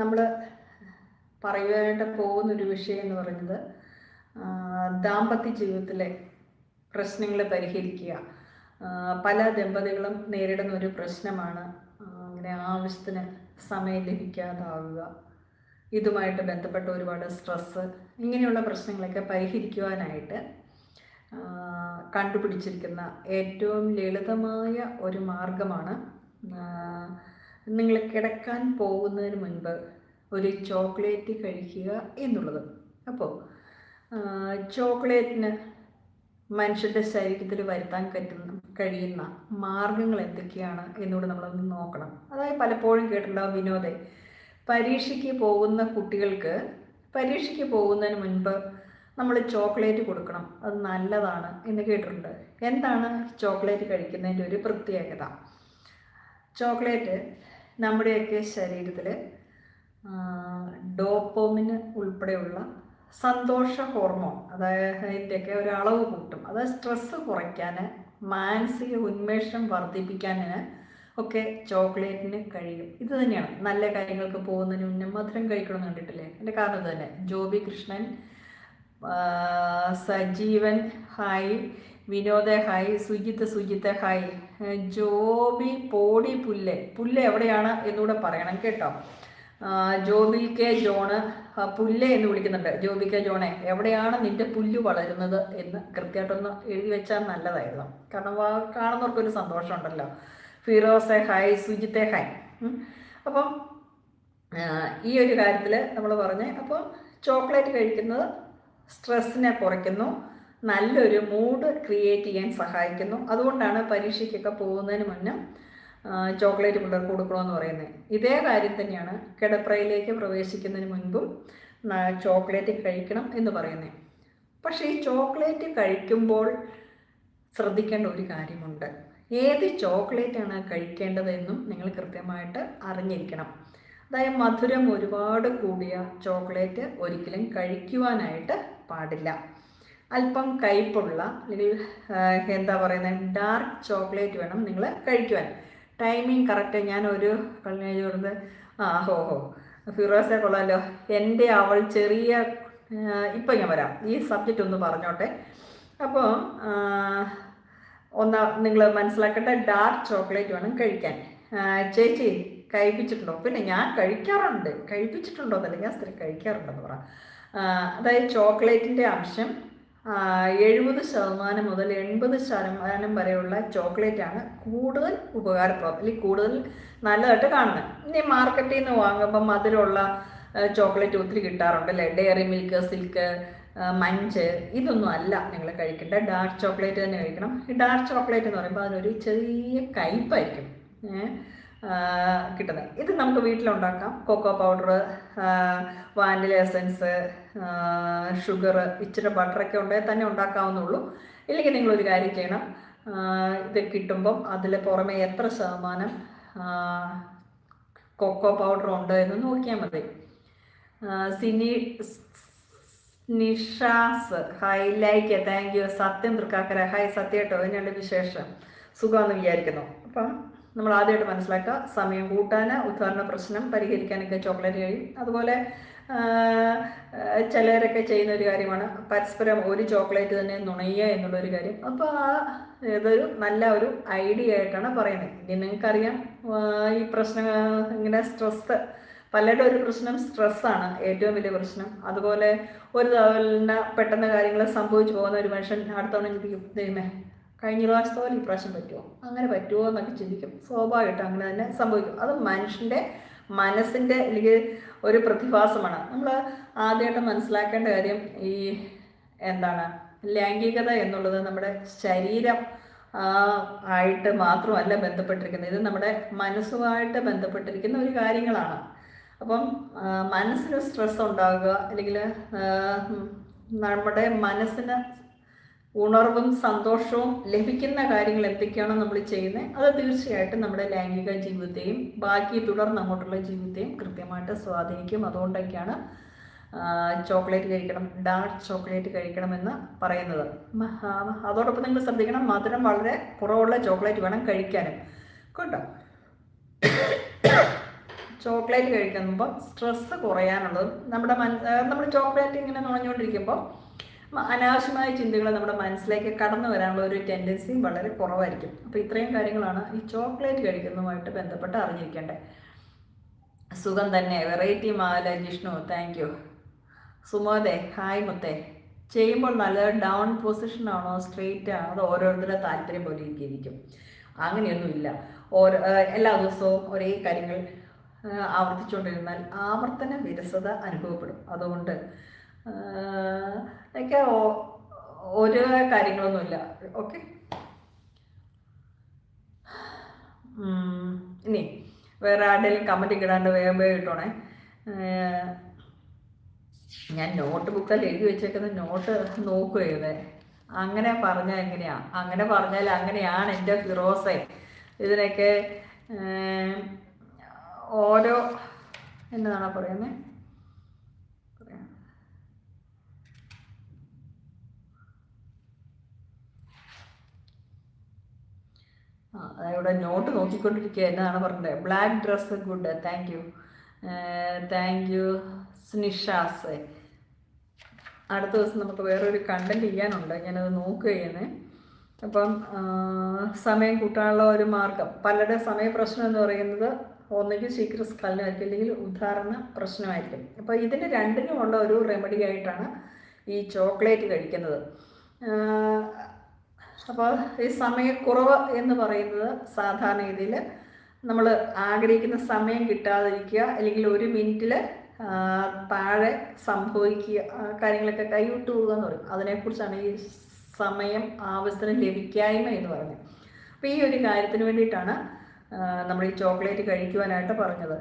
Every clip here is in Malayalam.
നമ്മൾ പറയുവാനായിട്ട് പോകുന്നൊരു വിഷയം എന്ന് പറയുന്നത് ദാമ്പത്യ ജീവിതത്തിലെ പ്രശ്നങ്ങൾ പരിഹരിക്കുക. പല ദമ്പതികളും നേരിടുന്ന ഒരു പ്രശ്നമാണ് അങ്ങനെ ആവശ്യത്തിന് സമയം ലഭിക്കാതാവുക. ഇതുമായിട്ട് ബന്ധപ്പെട്ട ഒരുപാട് സ്ട്രെസ്സ് ഇങ്ങനെയുള്ള പ്രശ്നങ്ങളൊക്കെ പരിഹരിക്കുവാനായിട്ട് കണ്ടുപിടിച്ചിരിക്കുന്ന ഏറ്റവും ലളിതമായ ഒരു മാർഗമാണ് നിങ്ങൾ കിടക്കാൻ പോകുന്നതിന് മുൻപ് ഒരു ചോക്ലേറ്റ് കഴിക്കുക എന്നുള്ളത്. അപ്പോൾ ചോക്ലേറ്റിന് മനുഷ്യന്റെ ശരീരത്തിൽ വരുത്താൻ പറ്റുന്ന കഴിയുന്ന മാർഗങ്ങൾ എന്തൊക്കെയാണ് എന്നുകൂടെ നമ്മളൊന്ന് നോക്കണം. അതായത് പലപ്പോഴും കേട്ടിട്ടുണ്ടാവും വിനോദെ പരീക്ഷയ്ക്ക് പോകുന്ന കുട്ടികൾക്ക് പരീക്ഷയ്ക്ക് പോകുന്നതിന് മുൻപ് നമ്മൾ ചോക്ലേറ്റ് കൊടുക്കണം. അത് നല്ലതാണ് എന്ന് കേട്ടിട്ടുണ്ട്. എന്താണ് ചോക്ലേറ്റ് കഴിക്കുന്നതിന്റെ ഒരു പ്രത്യേകത? ചോക്ലേറ്റ് നമ്മുടെയൊക്കെ ശരീരത്തിൽ ഡോപ്പോമിന് ഉൾപ്പെടെയുള്ള സന്തോഷ ഹോർമോൺ അതായത് അതിന്റെയൊക്കെ ഒരു അളവ് കൂട്ടും. അത് സ്ട്രെസ്സ് കുറയ്ക്കാൻ മാനസിക ഉന്മേഷം വർദ്ധിപ്പിക്കാനും ഒക്കെ ചോക്ലേറ്റിന് കഴിയും. ഇത് തന്നെയാണ്. നല്ല കാര്യങ്ങൾക്ക് പോകുന്നതിന് മുന്നേ മധുരം കഴിക്കണമെന്ന് കണ്ടിട്ടില്ലേ? എന്റെ കാരണം ഇത് തന്നെ. Jobi Krishnan Sajeevan hi Vinoda hi Sujith Sujith hi. Jobi പോടി പുല്ല്. പുല്ല് എവിടെയാണ് എന്നുകൂടെ പറയണം കേട്ടോ. ജോബിൽ ജോബി കെ ജോണ് പുല്ല് എന്ന് വിളിക്കുന്നുണ്ട്. ജോബി കെ ജോണെ എവിടെയാണ് നിന്റെ പുല്ല് വളരുന്നത് എന്ന് കൃത്യമായിട്ടൊന്ന് എഴുതി വെച്ചാൽ നല്ലതായിരുന്നു. കാരണം കാണുന്നവർക്കൊരു സന്തോഷമുണ്ടല്ലോ. ഫിറോസെ ഹൈ സുജിത്തെ ഹൈ. അപ്പം ഈ ഒരു കാര്യത്തിൽ നമ്മൾ പറഞ്ഞ് അപ്പോൾ ചോക്ലേറ്റ് കഴിക്കുന്നത് സ്ട്രെസ്സിനെ കുറയ്ക്കുന്നു. നല്ലൊരു മൂഡ് ക്രിയേറ്റ് ചെയ്യാൻ സഹായിക്കുന്നു. അതുകൊണ്ടാണ് പരീക്ഷയ്ക്കൊക്കെ പോകുന്നതിന് മുന്നേ ചോക്ലേറ്റ് പിള്ളേർക്ക് കൊടുക്കണമെന്ന് പറയുന്നത് ഇതേ കാര്യം തന്നെയാണ് കിടപ്രയിലേക്ക് പ്രവേശിക്കുന്നതിന് മുൻപും ചോക്ലേറ്റ് കഴിക്കണം എന്ന് പറയുന്നത് പക്ഷേ ഈ ചോക്ലേറ്റ് കഴിക്കുമ്പോൾ ശ്രദ്ധിക്കേണ്ട ഒരു കാര്യമുണ്ട്. ഏത് ചോക്ലേറ്റാണ് കഴിക്കേണ്ടതെന്നും നിങ്ങൾ കൃത്യമായിട്ട് അറിഞ്ഞിരിക്കണം. അതായത് മധുരം ഒരുപാട് കൂടിയ ചോക്ലേറ്റ് ഒരിക്കലും കഴിക്കുവാനായിട്ട് പാടില്ല. അല്പം കയ്പുള്ള അല്ലെങ്കിൽ എന്താ പറയുന്നത് ഡാർക്ക് ചോക്ലേറ്റ് വേണം നിങ്ങൾ കഴിക്കുവാൻ. ടൈമിങ് കറക്റ്റ് ഞാൻ ഒരു കഴിഞ്ഞ കൊടുത്ത് ആ ഹോ ഹോ ഫിറോസെ കൊള്ളാമല്ലോ എന്റെ അവൾ ചെറിയ ഇപ്പം ഞാൻ വരാം. ഈ സബ്ജക്റ്റ് ഒന്ന് പറഞ്ഞോട്ടെ. അപ്പോൾ ഒന്ന് നിങ്ങൾ മനസ്സിലാക്കട്ടെ ഡാർക്ക് ചോക്ലേറ്റ് വേണം കഴിക്കാൻ. ചേച്ചി കഴിപ്പിച്ചിട്ടുണ്ടോ? പിന്നെ ഞാൻ കഴിക്കാറുണ്ട്. കഴിപ്പിച്ചിട്ടുണ്ടോ എന്നല്ല ഞാൻ സ്ഥിരം കഴിക്കാറുണ്ടെന്ന് പറ. അതായത് ചോക്ലേറ്റിന്റെ അംശം എഴുപത് ശതമാനം മുതൽ എൺപത് ശതമാനം വരെയുള്ള ചോക്ലേറ്റാണ് കൂടുതൽ ഉപകാരപ്രദം അല്ലെങ്കിൽ കൂടുതൽ നല്ലതായിട്ട് കാണുന്നത്. ഇനി മാർക്കറ്റിൽ നിന്ന് വാങ്ങുമ്പം അതിലുള്ള ചോക്ലേറ്റ് ഒത്തിരി കിട്ടാറുണ്ട് അല്ലേ? ഡയറി മിൽക്ക് സിൽക്ക് മഞ്ച് ഇതൊന്നും അല്ല നിങ്ങൾ കഴിക്കേണ്ട ഡാർക്ക് ചോക്ലേറ്റ് തന്നെ കഴിക്കണം. ഈ ഡാർക്ക് ചോക്ലേറ്റ് എന്ന് പറയുമ്പോൾ അതിനൊരു ചെറിയ കയ്പായിരിക്കും. ഏഹ് കിട്ടുന്നത്. ഇത് നമുക്ക് വീട്ടിലുണ്ടാക്കാം. Cocoa powder vanilla essence sugar ഇച്ചിരി ബട്ടറൊക്കെ ഉണ്ടെങ്കിൽ തന്നെ ഉണ്ടാക്കാവുന്നുള്ളൂ ഇല്ലെങ്കിൽ നിങ്ങളൊരു കാര്യം ചെയ്യണം. ഇത് കിട്ടുമ്പം അതിൽ പുറമെ എത്ര ശതമാനം കൊക്കോ പൗഡർ ഉണ്ട് എന്ന് നോക്കിയാൽ മതി. Sini Nishas hi like thank you സത്യം തൃക്കാക്കര. ഹായ് സത്യേട്ടോ എന്നുള്ള വിശേഷം. സുഖമെന്ന് വിചാരിക്കുന്നു. അപ്പം നമ്മൾ ആദ്യമായിട്ട് മനസ്സിലാക്കുക. സമയം കൂട്ടാൻ ഉദ്ധാരണ പ്രശ്നം പരിഹരിക്കാനൊക്കെ ചോക്ലേറ്റ് കഴിയും. അതുപോലെ ചിലരൊക്കെ ചെയ്യുന്ന ഒരു കാര്യമാണ് പരസ്പരം ഒരു ചോക്ലേറ്റ് തന്നെ നുണയുക എന്നുള്ളൊരു കാര്യം. അപ്പോൾ ആ ഇതൊരു നല്ല ഒരു ഐഡിയ ആയിട്ടാണ് പറയുന്നത്. ഇനി നിങ്ങൾക്കറിയാം ഈ പ്രശ്നം ഇങ്ങനെ സ്ട്രെസ്സ് പലരുടെ ഒരു പ്രശ്നം സ്ട്രെസ്സാണ് ഏറ്റവും വലിയ പ്രശ്നം. അതുപോലെ ഒരു തവണ പെട്ടെന്ന് കാര്യങ്ങൾ സംഭവിച്ചു പോകുന്ന ഒരു മനുഷ്യൻ അടുത്തവണ എനിക്ക് ദൈവമേ കഴിഞ്ഞ പ്രാവശ്യത്തെ പോലെ ഇപ്രാവശ്യം പറ്റുമോ? അങ്ങനെ പറ്റുമോ എന്നൊക്കെ ചിന്തിക്കും. സ്വാഭാവികമായിട്ടും അങ്ങനെ തന്നെ സംഭവിക്കും. അത് മനുഷ്യന്റെ മനസ്സിന്റെ അല്ലെങ്കിൽ ഒരു പ്രതിഭാസമാണ്. നമ്മൾ ആദ്യമായിട്ട് മനസ്സിലാക്കേണ്ട കാര്യം ഈ എന്താണ്? ലൈംഗികത എന്നുള്ളത് നമ്മുടെ ശരീരം ആയിട്ട് മാത്രമല്ല ബന്ധപ്പെട്ടിരിക്കുന്നത്. ഇത് നമ്മുടെ മനസ്സുമായിട്ട് ബന്ധപ്പെട്ടിരിക്കുന്ന ഒരു കാര്യങ്ങളാണ്. അപ്പം മനസ്സിന് സ്ട്രെസ് ഉണ്ടാകുക അല്ലെങ്കിൽ നമ്മുടെ മനസ്സിന് ഉണർവും സന്തോഷവും ലഭിക്കുന്ന കാര്യങ്ങൾ എന്തൊക്കെയാണോ നമ്മൾ ചെയ്യുന്നത് അത് തീർച്ചയായിട്ടും നമ്മുടെ ലൈംഗിക ജീവിതത്തെയും ബാക്കി തുടർന്ന് അങ്ങോട്ടുള്ള ജീവിതത്തെയും കൃത്യമായിട്ട് സ്വാധീനിക്കും. അതുകൊണ്ടൊക്കെയാണ് ചോക്ലേറ്റ് കഴിക്കണം ഡാർക്ക് ചോക്ലേറ്റ് കഴിക്കണമെന്ന് പറയുന്നത്. അതോടൊപ്പം നിങ്ങൾ ശ്രദ്ധിക്കണം മധുരം വളരെ കുറവുള്ള ചോക്ലേറ്റ് വേണം കഴിക്കാനും. കേട്ടോ? ചോക്ലേറ്റ് കഴിക്കുമ്പോൾ സ്ട്രെസ്സ് കുറയാനുള്ളതും നമ്മുടെ മൻ നമ്മൾ ചോക്ലേറ്റ് ഇങ്ങനെ നുണഞ്ഞുകൊണ്ടിരിക്കുമ്പോൾ അനാവശ്യമായ ചിന്തകൾ നമ്മുടെ മനസ്സിലേക്ക് കടന്നു വരാനുള്ള ഒരു ടെൻഡൻസിയും വളരെ കുറവായിരിക്കും. അപ്പോൾ ഇത്രയും കാര്യങ്ങളാണ് ഈ ചോക്ലേറ്റ് കഴിക്കുന്നതുമായിട്ട് ബന്ധപ്പെട്ട് അറിഞ്ഞിരിക്കേണ്ടത്. സുഖം തന്നെ. വെറൈറ്റി മാല ജിഷ്ണു താങ്ക് യു സുമോദെ ഹായ് മുത്തേ. ചെയ്യുമ്പോൾ നല്ല ഡൗൺ പൊസിഷൻ ആണോ സ്ട്രെയിറ്റ് ആണോ അത് ഓരോരുത്തരുടെ താല്പര്യം പോലെ ഇരിക്കും? അങ്ങനെയൊന്നുമില്ല. ഓരോ എല്ലാ ദിവസവും ഒരേ കാര്യങ്ങൾ ആവർത്തിച്ചുകൊണ്ടിരുന്നാൽ ആവർത്തന വിരസത അനുഭവപ്പെടും. അതുകൊണ്ട് ഒക്കെ ഓരോ കാര്യങ്ങളൊന്നുമില്ല. ഓക്കെ? ഇനി വേറെ ആരുടെയും കമന്റ് കിടാണ്ട് വേഗം വേഗം ഇട്ടോണേ. ഞാൻ നോട്ട് ബുക്കിൽ എഴുതി വെച്ചേക്കുന്ന നോട്ട് നോക്കുകയത് അങ്ങനെ പറഞ്ഞാൽ എങ്ങനെയാ? അങ്ങനെ പറഞ്ഞാൽ അങ്ങനെയാണ് എന്റെ ഫിറോസെ ഇതിനൊക്കെ ഓരോ എന്നതാണ് പറയുന്നത് പറയാം ആ ഇവിടെ നോട്ട് നോക്കിക്കൊണ്ടിരിക്കുക. എന്നാണ് പറഞ്ഞത്. Black dress good thank you thank you Snishas അടുത്ത ദിവസം നമുക്ക് വേറൊരു കണ്ടന്റ് ചെയ്യാനുണ്ട്. ഞാനത് നോക്കുകയാണ്. അപ്പം സമയം കൂട്ടാനുള്ള ഒരു മാർഗം. പലരുടെ സമയ പ്രശ്നം എന്ന് പറയുന്നത് ഒന്നുകിൽ ശീഘ്ര സ്കലനമായിരിക്കും അല്ലെങ്കിൽ ഉദാഹരണ പ്രശ്നമായിരിക്കും. അപ്പോൾ ഇതിന് രണ്ടിനുമുള്ള ഒരു റെമഡി ആയിട്ടാണ് ഈ ചോക്ലേറ്റ് കഴിക്കുന്നത്. അപ്പോൾ ഈ സമയക്കുറവ് എന്ന് പറയുന്നത് സാധാരണ രീതിയിൽ നമ്മൾ ആഗ്രഹിക്കുന്ന സമയം കിട്ടാതിരിക്കുക അല്ലെങ്കിൽ ഒരു മിനിറ്റിൽ താഴെ സംഭവിക്കുക കാര്യങ്ങളൊക്കെ കൈവിട്ടു പോകുക എന്ന് പറയും. അതിനെക്കുറിച്ചാണ് ഈ സമയം ആവശ്യത്തിന് ലഭിക്കായ്മ എന്ന് പറയുന്നത്. അപ്പോൾ ഈ ഒരു കാര്യത്തിന് വേണ്ടിയിട്ടാണ് നമ്മൾ ഈ ചോക്ലേറ്റ് കഴിക്കുവാനായിട്ട് പറഞ്ഞത്.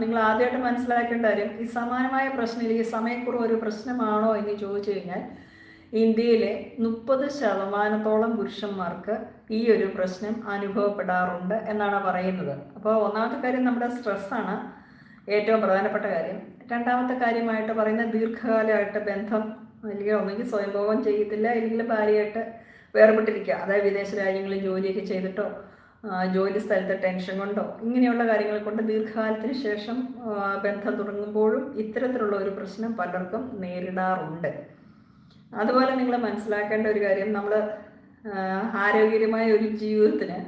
നിങ്ങൾ ആദ്യമായിട്ട് മനസ്സിലാക്കേണ്ട കാര്യം ഈ സമാനമായ പ്രശ്നം ഈ സമയക്കുറവ് ഒരു പ്രശ്നമാണോ എന്ന് ചോദിച്ചു കഴിഞ്ഞാൽ ഇന്ത്യയിലെ മുപ്പത് ശതമാനത്തോളം പുരുഷന്മാർക്ക് ഈ ഒരു പ്രശ്നം അനുഭവപ്പെടാറുണ്ട് എന്നാണ് പറയുന്നത്. അപ്പോൾ ഒന്നാമത്തെ കാര്യം നമ്മുടെ സ്ട്രെസ്സാണ് ഏറ്റവും പ്രധാനപ്പെട്ട കാര്യം. രണ്ടാമത്തെ കാര്യമായിട്ട് പറയുന്ന ദീർഘകാലമായിട്ട് ബന്ധം അല്ലെങ്കിൽ ഒന്നെങ്കിൽ സ്വയംഭോഗം ചെയ്യത്തില്ല അല്ലെങ്കിൽ ഭാര്യയായിട്ട് വേർപെട്ടിരിക്കുക. അതായത് വിദേശ രാജ്യങ്ങളിൽ ജോലിയൊക്കെ ചെയ്തിട്ടോ ജോലി സ്ഥലത്തെ ടെൻഷൻ കൊണ്ടോ ഇങ്ങനെയുള്ള കാര്യങ്ങൾ കൊണ്ട് ദീർഘകാലത്തിന് ശേഷം ബന്ധം തുടങ്ങുമ്പോഴും ഇത്തരത്തിലുള്ള ഒരു പ്രശ്നം പലർക്കും നേരിടാറുണ്ട്. അതുപോലെ നിങ്ങൾ മനസ്സിലാക്കേണ്ട ഒരു കാര്യം നമ്മൾ ആരോഗ്യകരമായ ഒരു ജീവിതത്തിന്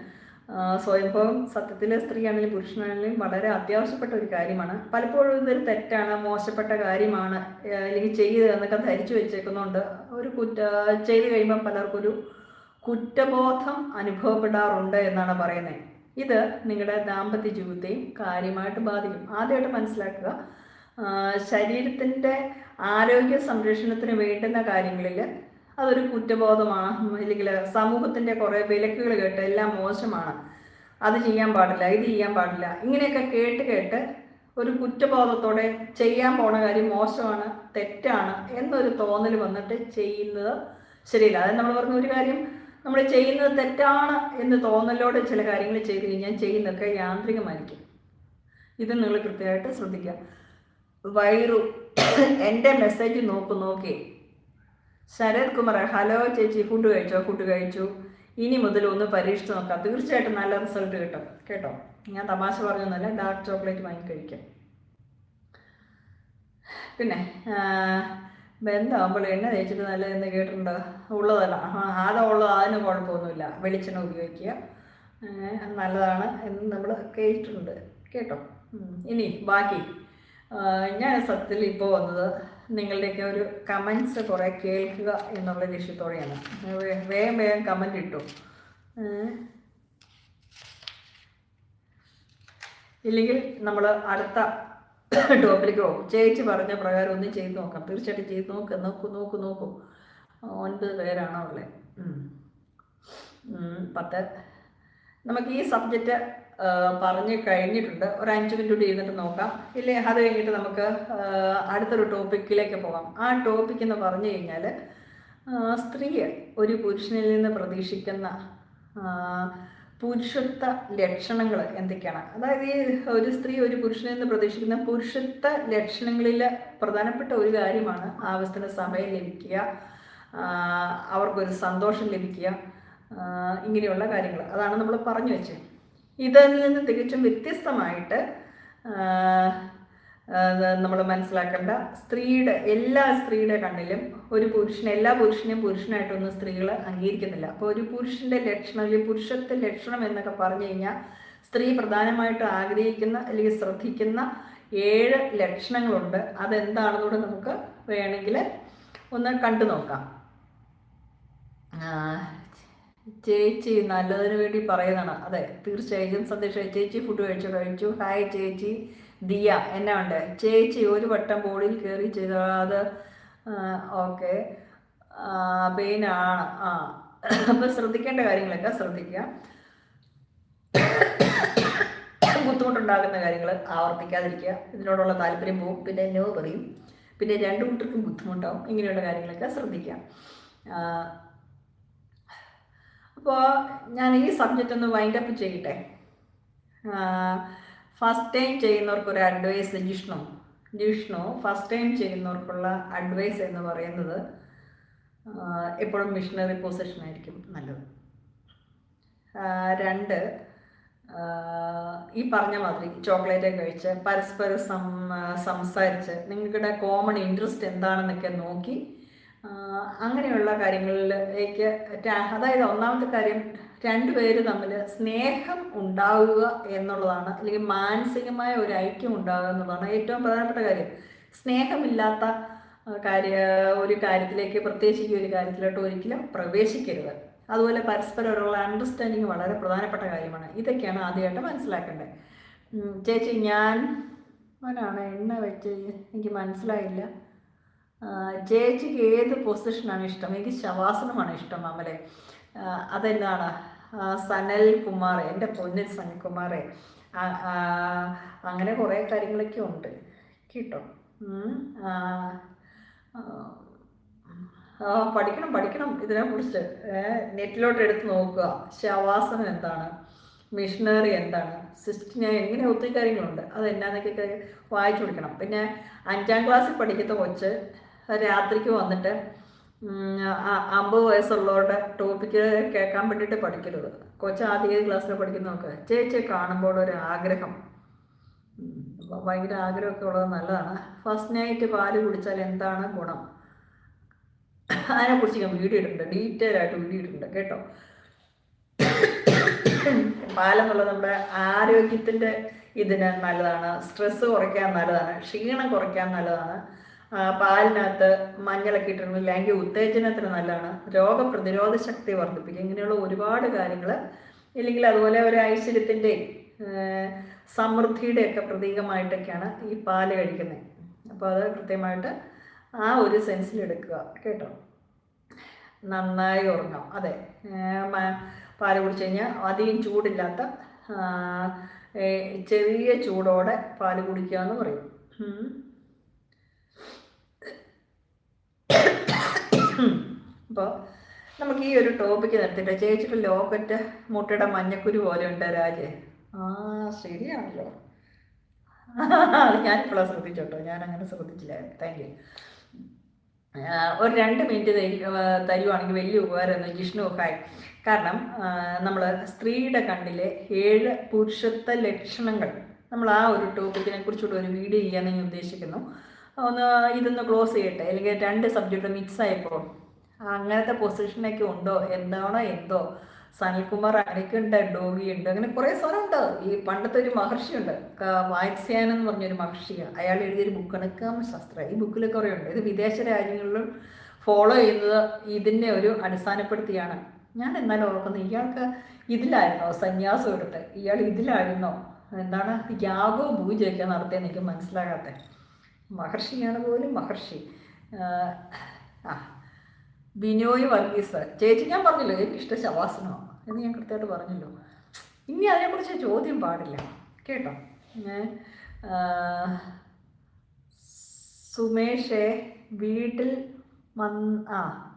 സ്വയംഭവം സത്യത്തിലെ സ്ത്രീയാണെങ്കിലും പുരുഷനാണെങ്കിലും വളരെ അത്യാവശ്യപ്പെട്ട ഒരു കാര്യമാണ്. പലപ്പോഴും ഇതൊരു തെറ്റാണ് മോശപ്പെട്ട കാര്യമാണ് അല്ലെങ്കിൽ ചെയ്ത് എന്നൊക്കെ ധരിച്ചു വെച്ചേക്കുന്നുണ്ട് ഒരു കുറ്റ ചെയ്ത് കഴിയുമ്പോൾ പലർക്കും ഒരു കുറ്റബോധം അനുഭവപ്പെടാറുണ്ട് എന്നാണ് പറയുന്നത് ഇത് നിങ്ങളുടെ ദാമ്പത്യ ജീവിതത്തെയും കാര്യമായിട്ട് ബാധിക്കും. ആദ്യമായിട്ട് മനസ്സിലാക്കുക ശരീരത്തിന്റെ ആരോഗ്യ സംരക്ഷണത്തിന് വേണ്ടുന്ന കാര്യങ്ങളിൽ അതൊരു കുറ്റബോധമാണ്. അല്ലെങ്കിൽ സമൂഹത്തിന്റെ കുറേ വിലക്കുകൾ കേട്ട് എല്ലാം മോശമാണ്. അത് ചെയ്യാൻ പാടില്ല ഇത് ചെയ്യാൻ പാടില്ല. ഇങ്ങനെയൊക്കെ കേട്ട് കേട്ട് ഒരു കുറ്റബോധത്തോടെ ചെയ്യാൻ പോണ കാര്യം മോശമാണ് തെറ്റാണ് എന്നൊരു തോന്നൽ വന്നിട്ട് ചെയ്യുന്നത് ശരിയല്ല. അതായത് നമ്മൾ പറഞ്ഞ ഒരു കാര്യം നമ്മൾ ചെയ്യുന്നത് തെറ്റാണ് എന്ന് തോന്നലോടെ ചില കാര്യങ്ങൾ ചെയ്ത് കഴിഞ്ഞാൽ ചെയ്യുന്നതൊക്കെ യാന്ത്രികമായിരിക്കും. ഇത് നിങ്ങൾ കൃത്യമായിട്ട് ശ്രദ്ധിക്കുക. വൈറു. എന്റെ മെസ്സേജ് നോക്കു നോക്കി. ശരത് കുമാർ ഹലോ ചേച്ചി. ഫുഡ് കഴിച്ചോ? ഫുഡ് കഴിച്ചു. ഇനി മുതൽ ഒന്ന് പരീക്ഷിച്ച് നോക്കാം. തീർച്ചയായിട്ടും നല്ല റിസൾട്ട് കിട്ടും. കേട്ടോ? ഞാൻ തമാശ പറഞ്ഞൊന്നുമല്ല ഡാർക്ക് ചോക്ലേറ്റ് വാങ്ങി കഴിക്കാം. പിന്നെ ബന്ധമാകുമ്പോൾ എണ്ണ തേച്ചിട്ട് നല്ലതെന്ന് കേട്ടിട്ടുണ്ട്. ഉള്ളതല്ല. ആ, ആദം ഉള്ളത് അതിന് കുഴപ്പമൊന്നുമില്ല. വെളിച്ചെണ്ണ ഉപയോഗിക്കുക. നല്ലതാണ് എന്ന് നമ്മൾ കേട്ടിട്ടുണ്ട്. കേട്ടോ? ഇനി ബാക്കി. ഞാൻ സത്യത്തിൽ ഇപ്പോൾ വന്നത് നിങ്ങളുടെയൊക്കെ ഒരു കമൻസ് കുറേ കേൾക്കുക എന്നുള്ള ലക്ഷ്യത്തോടെയാണ്. വേഗം വേഗം കമന്റ് ഇട്ടു. ഇല്ലെങ്കിൽ നമ്മൾ അടുത്ത ടോപ്പിലേക്ക് പോകും. ചേച്ചി പറഞ്ഞ പ്രകാരം ഒന്ന് ചെയ്ത് നോക്കാം. തീർച്ചയായിട്ടും ചെയ്ത് നോക്ക് നോക്കൂ നോക്കൂ നോക്കൂ. ഒൻപത് പേരാണോ ഉള്ളത് പത്ത്. നമുക്ക് ഈ സബ്ജക്റ്റ് പറഞ്ഞ് കഴിഞ്ഞിട്ടുണ്ട്. ഒരു അഞ്ച് മിനിറ്റ് കൂടി ഇരുന്നിട്ട് നോക്കാം. ഇല്ലേ അത് കഴിഞ്ഞിട്ട് നമുക്ക് അടുത്തൊരു ടോപ്പിക്കിലേക്ക് പോകാം. ആ ടോപ്പിക് എന്ന് പറഞ്ഞു കഴിഞ്ഞാൽ സ്ത്രീ ഒരു പുരുഷനിൽ നിന്ന് പ്രതീക്ഷിക്കുന്ന പുരുഷത്വ ലക്ഷണങ്ങൾ എന്തൊക്കെയാണ്? അതായത് ഈ ഒരു സ്ത്രീ ഒരു പുരുഷനിൽ നിന്ന് പ്രതീക്ഷിക്കുന്ന പുരുഷത്വ ലക്ഷണങ്ങളിൽ പ്രധാനപ്പെട്ട ഒരു കാര്യമാണ് ആവശ്യത്തിന് സമയം ലഭിക്കുക അവർക്കൊരു സന്തോഷം ലഭിക്കുക ഇങ്ങനെയുള്ള കാര്യങ്ങൾ അതാണ് നമ്മൾ പറഞ്ഞു വെച്ചത്. ഇതിൽ നിന്ന് തികച്ചും വ്യത്യസ്തമായിട്ട് നമ്മൾ മനസ്സിലാക്കേണ്ട സ്ത്രീയുടെ എല്ലാ സ്ത്രീയുടെ കണ്ണിലും ഒരു പുരുഷനെ എല്ലാ പുരുഷനെയും പുരുഷനായിട്ടൊന്നും സ്ത്രീകൾ അംഗീകരിക്കുന്നില്ല. അപ്പോൾ ഒരു പുരുഷന്റെ ലക്ഷണം അല്ലെങ്കിൽ പുരുഷത്തെ ലക്ഷണം എന്നൊക്കെ പറഞ്ഞു കഴിഞ്ഞാൽ സ്ത്രീ പ്രധാനമായിട്ടും ആഗ്രഹിക്കുന്ന അല്ലെങ്കിൽ ശ്രദ്ധിക്കുന്ന ഏഴ് ലക്ഷണങ്ങളുണ്ട്. അതെന്താണെന്നൂടെ നമുക്ക് വേണമെങ്കിൽ ഒന്ന് കണ്ടു നോക്കാം ചേച്ചി നല്ലതിന് വേണ്ടി പറയുന്നതാണ്. അതെ തീർച്ചയായും സന്ദേശം ചേച്ചി ഫുഡ് കഴിച്ചു കഴിച്ചു. ഹായ് ചേച്ചി. ദിയ എന്നാ ഉണ്ട്? ചേച്ചി ഒരു വട്ടം ബോളിൽ കയറി ചെയ്ത അത് ഓക്കെ. പെയിനാണ് ആ അപ്പം ശ്രദ്ധിക്കേണ്ട കാര്യങ്ങളൊക്കെ ശ്രദ്ധിക്കുക. ബുദ്ധിമുട്ടുണ്ടാകുന്ന കാര്യങ്ങൾ ആവർത്തിക്കാതിരിക്കുക. ഇതിനോടുള്ള താല്പര്യം പോവും. പിന്നെ നോ പറയും. പിന്നെ രണ്ടു കൂട്ടർക്കും ബുദ്ധിമുട്ടാവും. ഇങ്ങനെയുള്ള കാര്യങ്ങളൊക്കെ ശ്രദ്ധിക്കാം അപ്പോൾ ഞാൻ ഈ സബ്ജക്റ്റ് ഒന്ന് വൈൻഡ് അപ്പ് ചെയ്യട്ടെ? ഫസ്റ്റ് ടൈം ചെയ്യുന്നവർക്ക് ഒരു advice Jishnu. Jishnu first time ചെയ്യുന്നവർക്കുള്ള advice എന്ന് പറയുന്നത് എപ്പോഴും മിഷണറി പൊസിഷൻ ആയിരിക്കും നല്ലത്. രണ്ട് ഈ പറഞ്ഞ മാതിരി ചോക്ലേറ്റ് കഴിച്ച് പരസ്പരം സം സംസാരിച്ച് നിങ്ങളുടെ കോമൺ ഇൻട്രസ്റ്റ് എന്താണെന്നൊക്കെ നോക്കി അങ്ങനെയുള്ള കാര്യങ്ങളിലേക്ക് അതായത് ഒന്നാമത്തെ കാര്യം രണ്ടുപേര് തമ്മിൽ സ്നേഹം ഉണ്ടാവുക എന്നുള്ളതാണ്. അല്ലെങ്കിൽ മാനസികമായ ഒരു ഐക്യം ഉണ്ടാവുക എന്നുള്ളതാണ് ഏറ്റവും പ്രധാനപ്പെട്ട കാര്യം. സ്നേഹമില്ലാത്ത കാര്യ ഒരു കാര്യത്തിലേക്ക് പ്രത്യേകിച്ച് ഒരു കാര്യത്തിലോട്ട് ഒരിക്കലും പ്രവേശിക്കരുത്. അതുപോലെ പരസ്പരമുള്ള അണ്ടർസ്റ്റാൻഡിങ് വളരെ പ്രധാനപ്പെട്ട കാര്യമാണ്. ഇതൊക്കെയാണ് ആദ്യമായിട്ട് മനസ്സിലാക്കേണ്ടത്. ചേച്ചി ഞാൻ അവനാണ് എണ്ണ വെച്ച് എനിക്ക് മനസ്സിലായില്ല. ചേച്ചിക്ക് ഏത് പൊസിഷനാണ് ഇഷ്ടം? എനിക്ക് ശവാസനമാണ് ഇഷ്ടം അമലെ. അതെന്താണ്? സനൽ കുമാർ എന്റെ പൊന്നിൽ സനൽകുമാറെ. അങ്ങനെ കുറേ കാര്യങ്ങളൊക്കെ ഉണ്ട്. കേട്ടോ? പഠിക്കണം പഠിക്കണം ഇതിനെക്കുറിച്ച്. നെറ്റിലോട്ട് എടുത്ത് നോക്കുക. ശവാസനം എന്താണ്? മിഷണറി എന്താണ്? സിസ്റ്റിന് എങ്ങനെ ഒത്തിരി കാര്യങ്ങളുണ്ട്. അത് എന്നാന്നൊക്കെ വായിച്ചു കൊടുക്കണം പിന്നെ അഞ്ചാം ക്ലാസ്സിൽ പഠിക്കുന്ന കൊച്ച് രാത്രിക്ക് വന്നിട്ട് അമ്പത് വയസ്സുള്ളവരുടെ ടോപ്പിക്ക് കേൾക്കാൻ വേണ്ടിയിട്ട് പഠിക്കരുത്. കൊച്ചാദ്യ ക്ലാസ്സിൽ പഠിക്കുന്നവർക്ക് ചേച്ചി കാണുമ്പോൾ ഒരു ആഗ്രഹം. ഭയങ്കര ആഗ്രഹമൊക്കെ ഉള്ളത് നല്ലതാണ്. ഫസ്റ്റ് നൈറ്റ് പാൽ കുടിച്ചാൽ എന്താണ് ഗുണം? അതിനെക്കുറിച്ച് ഞാൻ വീഡിയോ ഇട്ടിട്ടുണ്ട്. ഡീറ്റെയിൽ ആയിട്ട് വീഡിയോ ഇട്ടിട്ടുണ്ട്. കേട്ടോ? പാലെന്നുള്ളത് നമ്മുടെ ആരോഗ്യത്തിന്റെ ഇതിന് നല്ലതാണ്. സ്ട്രെസ്സ് കുറയ്ക്കാൻ നല്ലതാണ്. ക്ഷീണം കുറയ്ക്കാൻ നല്ലതാണ്. പാലിനകത്ത് മഞ്ഞളൊക്കെ ഇട്ടിട്ടുണ്ട് ലൈംഗിക ഉത്തേജനത്തിന് നല്ലതാണ്. രോഗപ്രതിരോധ ശക്തി വർദ്ധിപ്പിക്കും. ഇങ്ങനെയുള്ള ഒരുപാട് കാര്യങ്ങൾ. ഇല്ലെങ്കിൽ അതുപോലെ ഒരു ഐശ്വര്യത്തിന്റെ സമൃദ്ധിയുടെ ഒക്കെ പ്രതീകമായിട്ടൊക്കെയാണ് ഈ പാൽ കഴിക്കുന്നത്. അപ്പോൾ അത് കൃത്യമായിട്ട് ആ ഒരു സെൻസിൽ എടുക്കുക കേട്ടോ. നന്നായി ഉറങ്ങാം അതെ പാൽ കുടിച്ചു കഴിഞ്ഞാൽ അധികം ചൂടില്ലാത്ത ചെറിയ ചൂടോടെ പാൽ കുടിക്കുക എന്ന് പറയും. അപ്പോൾ നമുക്ക് ഈ ഒരു ടോപ്പിക്ക് നിർത്തിയിട്ട് ചേച്ചിയുടെ ലോക്കറ്റ് മുട്ടയുടെ മഞ്ഞക്കുരു പോലെ ഉണ്ട് രാജേ. ആ ശരിയാണല്ലോ. അത് ഞാനിപ്പോഴാണ് ശ്രദ്ധിച്ചോട്ടോ. ഞാൻ അങ്ങനെ ശ്രദ്ധിച്ചില്ല താങ്ക് യു ഒരു രണ്ട് മിനിറ്റ് തരി തരുവാണെങ്കിൽ വലിയ ഉപകാരമെന്ന് ജിഷ്ണു ഹായ് കാരണം നമ്മൾ സ്ത്രീയുടെ കണ്ണിലെ ഏഴ് പുരുഷത്വ ലക്ഷണങ്ങൾ നമ്മൾ ആ ഒരു ടോപ്പിക്കിനെ കുറിച്ചുള്ള ഒരു വീഡിയോ ചെയ്യാൻ ഞാൻ ഉദ്ദേശിക്കുന്നു. ഒന്ന് ഇതൊന്ന് ക്ലോസ് ചെയ്യട്ടെ. അല്ലെങ്കിൽ രണ്ട് സബ്ജക്റ്റ് മിക്സ് ആയപ്പോൾ അങ്ങനത്തെ പൊസിഷനൊക്കെ ഉണ്ടോ? എന്താണോ എന്തോ? സനിൽകുമാർ ഡോഗി ഉണ്ട് അങ്ങനെ കുറേ സ്ഥലമുണ്ട് ഈ പണ്ടത്തെ ഒരു മഹർഷിയുണ്ട് വാത്സ്യാനം എന്ന് പറഞ്ഞൊരു മഹർഷിയാണ് അയാൾ എഴുതിയൊരു ബുക്കാണ് കാമശാസ്ത്ര. ഈ ബുക്കിൽ കുറേ ഉണ്ട്. ഇത് വിദേശ രാജ്യങ്ങളിലും ഫോളോ ചെയ്യുന്നത് ഇതിനെ ഒരു അടിസ്ഥാനപ്പെടുത്തിയാണ്. ഞാൻ എന്നാലും ഓർക്കുന്നത് ഇയാൾക്ക് ഇതിലായിരുന്നോ? സന്യാസം എടുത്ത്. ഇയാൾ ഇതിലായിരുന്നോ? എന്താണ് യാഗോ പൂജയൊക്കെ നടത്തിയെന്ന് എനിക്ക് മനസ്സിലാകാത്തത്. മഹർഷിയാണ് പോലും മഹർഷി. ബിനോയ് വർഗീസ്. ചേച്ചി ഞാൻ പറഞ്ഞല്ലോ എനിക്കിഷ്ടം ശവാസനോ എന്ന് ഞാൻ കൃത്യമായിട്ട് പറഞ്ഞല്ലോ. ഇനി അതിനെക്കുറിച്ച് ചോദ്യം പാടില്ല. കേട്ടോ? ഞാൻ സുമേഷെ വീട്ടിൽ വന്ന് ആ.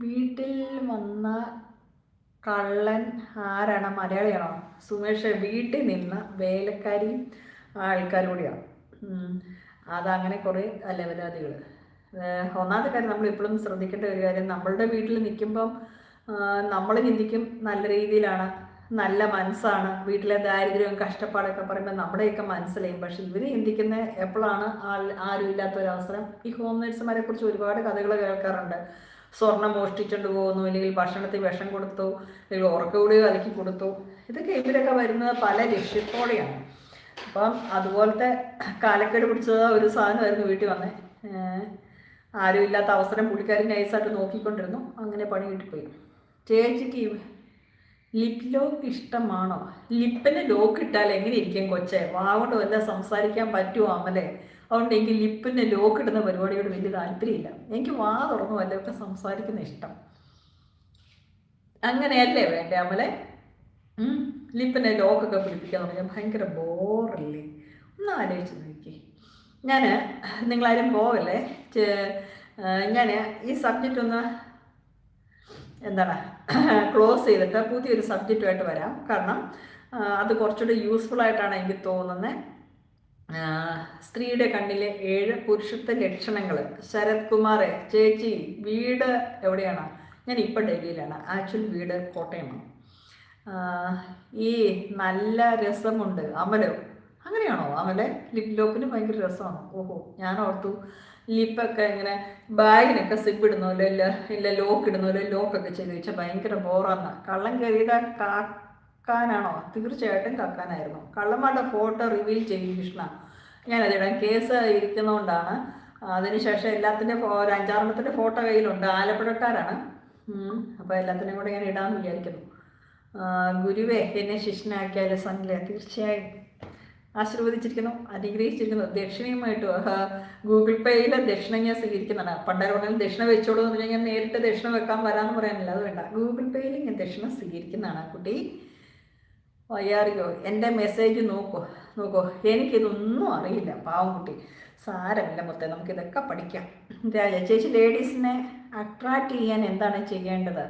വീട്ടിൽ വന്ന കള്ളൻ ആരാണ്? മലയാളിയാണോ? സുമേഷ് വീട്ടിൽ നിന്ന വേലക്കാരി ആൾക്കാരും കൂടിയാണ്. അതങ്ങനെ കുറേ ലെവലാദികൾ ഒന്നാമത്തെ കാര്യം നമ്മൾ ഇപ്പോഴും ശ്രദ്ധിക്കേണ്ട ഒരു കാര്യം നമ്മളുടെ വീട്ടിൽ നിൽക്കുമ്പം നമ്മൾ ചിന്തിക്കും നല്ല രീതിയിലാണ് നല്ല മനസ്സാണ് വീട്ടിലെ ദാരിദ്ര്യവും കഷ്ടപ്പാടൊക്കെ പറയുമ്പോൾ നമ്മുടെയൊക്കെ മനസ്സിലായും. പക്ഷെ ഇവർ ചിന്തിക്കുന്ന എപ്പോഴാണ് ആരും ഇല്ലാത്തൊരവസരം ഈ ഹോം നേഴ്സുമാരെ കുറിച്ച് ഒരുപാട് കഥകൾ കേൾക്കാറുണ്ട്. സ്വർണം മോഷ്ടിച്ചുകൊണ്ട് പോകുന്നു അല്ലെങ്കിൽ ഭക്ഷണത്തിൽ വിഷം കൊടുത്തു അല്ലെങ്കിൽ ഉറക്കകൂടി കലക്കി കൊടുത്തു. ഇതൊക്കെ ഇവരൊക്കെ വരുന്നത് പല ലക്ഷ്യത്തോടെയാണ്. അപ്പം അതുപോലത്തെ കാലക്കേട് പിടിച്ചത് ഒരു സാധനമായിരുന്നു വീട്ടിൽ വന്നേ. ആരും ഇല്ലാത്ത അവസരം പുള്ളിക്കാരി നൈസായിട്ട് നോക്കിക്കൊണ്ടിരുന്നു. അങ്ങനെ പണി കിട്ടിപ്പോയി. ചേച്ചിക്ക് ലിപ് ലോക്ക് ഇഷ്ടമാണോ? ലിപ്പിന് ലോക്ക് ഇട്ടാൽ എങ്ങനെ ഇരിക്കും കൊച്ചെ? വാഗോണ്ട് വല്ല സംസാരിക്കാൻ പറ്റുമോ അമലെ? അതുകൊണ്ട് എനിക്ക് ലിപ്പിന് ലോക്ക് ഇടുന്ന പരിപാടിയോട് വലിയ താല്പര്യമില്ല. എനിക്ക് വാ തുറന്നു വല്ലതൊക്കെ സംസാരിക്കുന്ന ഇഷ്ടം. അങ്ങനെയല്ലേ വേണ്ടേ അമലെ? ലിപ്പിനെ ലോക്കൊക്കെ പിടിപ്പിക്കാൻ തുടങ്ങിയാൽ ഭയങ്കര ബോറല്ലേ ഒന്ന് ആലോചിച്ച് നോക്കി ഞാൻ നിങ്ങളാരും പോവല്ലേ? ഞാൻ ഈ സബ്ജക്റ്റ് ഒന്ന് എന്താണ് ക്ലോസ് ചെയ്തിട്ട് പുതിയൊരു സബ്ജക്റ്റുമായിട്ട് വരാം. കാരണം അത് കുറച്ചുകൂടി യൂസ്ഫുൾ ആയിട്ടാണ് എനിക്ക് തോന്നുന്നത് സ്ത്രീയുടെ കണ്ണിലെ ഏഴ് പുരുഷത്വ ലക്ഷണങ്ങൾ ശരത് കുമാർ ചേച്ചി വീട് എവിടെയാണ്? ഞാൻ ഇപ്പോൾ ഡൽഹിയിലാണ്. ആക്ച്വൽ വീട് കോട്ടയമാണ്. ഈ നല്ല രസമുണ്ട്. അമലോ. അങ്ങനെയാണോ? അമലെ ലിപ് ലോക്കിന് ഭയങ്കര രസമാണോ? ഓഹോ ഞാൻ ഓർത്തു ലിപ്പൊക്കെ ഇങ്ങനെ ബാഗിനൊക്കെ സിബ് ഇടുന്നല്ലോ ഇല്ല ഇല്ല ലോക്ക് ഇടുന്നല്ലോ ലോക്കൊക്കെ ചെയ്ത് വെച്ചാൽ ഭയങ്കര ബോറാന്ന. കള്ളം കയറിയത് കാക്കാനാണോ? തീർച്ചയായിട്ടും കാക്കാനായിരുന്നു. കള്ളന്മാരുടെ ഫോട്ടോ റിവീൽ ചെയ്യും കൃഷ്ണ. ഞാനതിടാം കേസ് ഇരിക്കുന്നതുകൊണ്ടാണ് അതിനുശേഷം എല്ലാത്തിന്റെ ഒരു അഞ്ചാറെണ്ണത്തിന്റെ ഫോട്ടോ കയ്യിലുണ്ട്. ആലപ്പുഴക്കാരാണ്. അപ്പോൾ എല്ലാത്തിനെയും കൂടെ ഞാൻ ഇടാമെന്ന് വിചാരിക്കുന്നു. ഗുരുവേ എന്നെ ശിഷ്യനാക്കിയാൽ സംഖ്യ തീർച്ചയായും. ആശീർവദിച്ചിരിക്കുന്നു അനുഗ്രഹിച്ചിരിക്കുന്നു ദക്ഷിണയുമായിട്ട്. ഗൂഗിൾ പേയിൽ ദക്ഷിണ ഞാൻ സ്വീകരിക്കുന്നതാണ് പണ്ടായിരുന്നെങ്കിൽ ദക്ഷിണ വെച്ചോളൂ എന്ന് പറഞ്ഞാൽ ഞാൻ നേരിട്ട് ദക്ഷിണ വെക്കാൻ വരാമെന്ന് പറയാനില്ല അത് വേണ്ട. ഗൂഗിൾ പേയിൽ ഞാൻ ദക്ഷിണ സ്വീകരിക്കുന്നതാണ് കുട്ടി. വയ്യാറിയോ എന്റെ മെസ്സേജ് നോക്കൂ നോക്കൂ. എനിക്കിതൊന്നും അറിയില്ല പാവം കുട്ടി. സാരമില്ല മൊത്തം നമുക്കിതൊക്കെ പഠിക്കാം. ചേച്ചി ലേഡീസിനെ അട്രാക്റ്റ് ചെയ്യാൻ എന്താണ് ചെയ്യേണ്ടത്?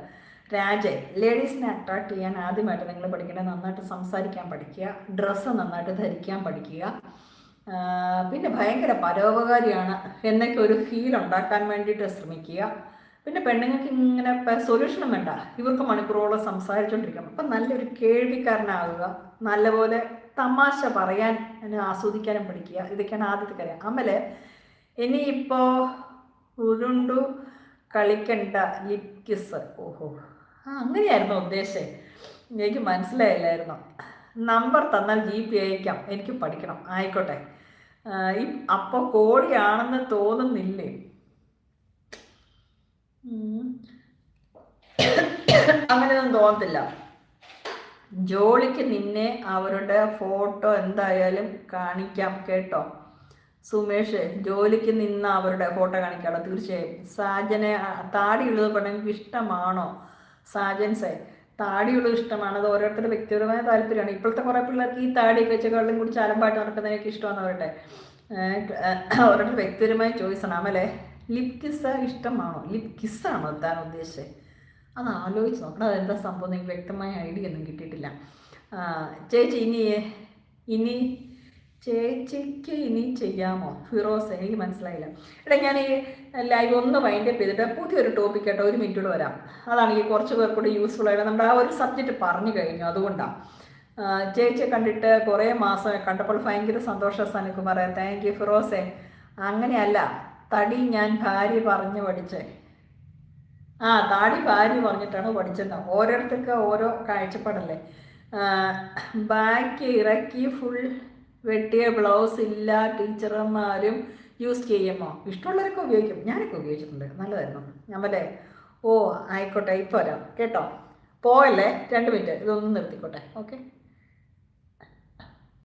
രാജ ലേഡീസിനെ അട്രാക്ട് ചെയ്യാൻ ആദ്യമായിട്ട് നിങ്ങൾ പഠിക്കേണ്ടത് നന്നായിട്ട് സംസാരിക്കാൻ പഠിക്കുക ഡ്രസ്സ് നന്നായിട്ട് ധരിക്കാൻ പഠിക്കുക. പിന്നെ ഭയങ്കര പരോപകാരിയാണ് എന്നൊക്കെ ഒരു ഫീൽ ഉണ്ടാക്കാൻ വേണ്ടിയിട്ട് ശ്രമിക്കുക. പിന്നെ പെണ്ണുങ്ങൾക്ക് ഇങ്ങനെ സൊല്യൂഷനും വേണ്ട. ഇവർക്ക് മണിക്കൂറോളം സംസാരിച്ചുകൊണ്ടിരിക്കണം അപ്പം നല്ലൊരു കേൾവിക്കാരനാകുക നല്ലപോലെ തമാശ പറയാൻ ആസ്വദിക്കാനും പഠിക്കുക. ഇതൊക്കെയാണ് ആദ്യത്തെ കാര്യം. അമ്മൽ ഇനിയിപ്പോൾ ഉരുണ്ടു കളിക്കണ്ട ലിപ് കിസ് ഓഹോ. ആ അങ്ങനെയായിരുന്നു ഉദ്ദേശം. എനിക്ക് മനസ്സിലായില്ലായിരുന്നു. നമ്പർ തന്നാൽ ജി പി അയക്കാം എനിക്ക് പഠിക്കണം. ആയിക്കോട്ടെ. ഈ അപ്പോൾ കോഴിയാണെന്ന് തോന്നുന്നില്ലേ? അങ്ങനെയൊന്നും തോന്നത്തില്ല. ജോളിക്ക് നിന്നെ അവരുടെ ഫോട്ടോ എന്തായാലും കാണിക്കാം കേട്ടോ. സുമേഷ് ജോലിക്ക് നിന്ന് അവരുടെ ഫോട്ടോ കാണിക്കാമല്ലോ തീർച്ചയായും. സാജനെ താടി താടിയുള്ളത് പെണ്ണെങ്കിൽ ഇഷ്ടമാണോ? സാജൻസെ. താടിയുള്ളത് ഇഷ്ടമാണ്. അത് ഓരോരുത്തരുടെ വ്യക്തിപരമായ താല്പര്യമാണ്. ഇപ്പോഴത്തെ കുറേ പിള്ളേർക്ക് ഈ താടിയൊക്കെ വെച്ച കള്ളും കൂടി ചാലമ്പാട്ട് നടക്കുന്നതിനൊക്കെ ഇഷ്ടമാണ് അവരുടെ ഓരോരുത്തർ വ്യക്തിപരമായ ചോയ്സാണ് അമലെ ലിപ് കിസ് ഇഷ്ടമാണോ? ലിപ് കിസ്സാണോ താൻ ഉദ്ദേശിച്ചത് അത് ആലോചിച്ച് നോക്കണം. അതെന്താ സംഭവം നിങ്ങൾക്ക് വ്യക്തമായ ഐഡിയ ഒന്നും കിട്ടിയിട്ടില്ല. ചേച്ചി ഇനി ഇനി ചേച്ചിക്ക് ഇനി ചെയ്യാമോ? ഫിറോസ് എനിക്ക് മനസ്സിലായില്ല. എടാ ഞാൻ ഈ ലൈവ് ഒന്ന് വൈൻഡ് അപ്പ് ചെയ്തിട്ട് പുതിയൊരു ടോപ്പിക് കേട്ടോ ഒരു മിനിറ്റോട് വരാം. അതാണ് ഈ കുറച്ച് കൂടി യൂസ്ഫുൾ ആയിട്ട് നമ്മുടെ ആ ഒരു സബ്ജക്റ്റ് പറഞ്ഞു കഴിഞ്ഞു അതുകൊണ്ടാണ് ചേച്ചിയെ കണ്ടിട്ട് കുറേ മാസം കണ്ടപ്പോൾ ഭയങ്കര സന്തോഷം പറയാം താങ്ക് യു ഫിറോസെ. അങ്ങനെയല്ല തടി ഞാൻ ഭാര്യ പറഞ്ഞു പഠിച്ചേ. ആ താടി ഭാര്യ പറഞ്ഞിട്ടാണ് പഠിച്ചത് ഓരോരുത്തർക്ക് ഓരോ കാഴ്ചപ്പാടല്ലേ. ബാക്ക് ഇറക്കി ഫുൾ വെട്ടിയ ബ്ലൗസ് ഇല്ല ടീച്ചർമാരും യൂസ് ചെയ്യുമോ? ഇഷ്ടമുള്ളവരൊക്കെ ഉപയോഗിക്കും. ഞാനൊക്കെ ഉപയോഗിച്ചിട്ടുണ്ട്. നല്ലതായിരുന്നു. ഞാൻ പോലെ ഓ ആയിക്കോട്ടെ ഇപ്പോൾ വരാം. കേട്ടോ? പോയല്ലേ രണ്ട് മിനിറ്റ്. ഇതൊന്നും നിർത്തിക്കോട്ടെ. ഓക്കെ?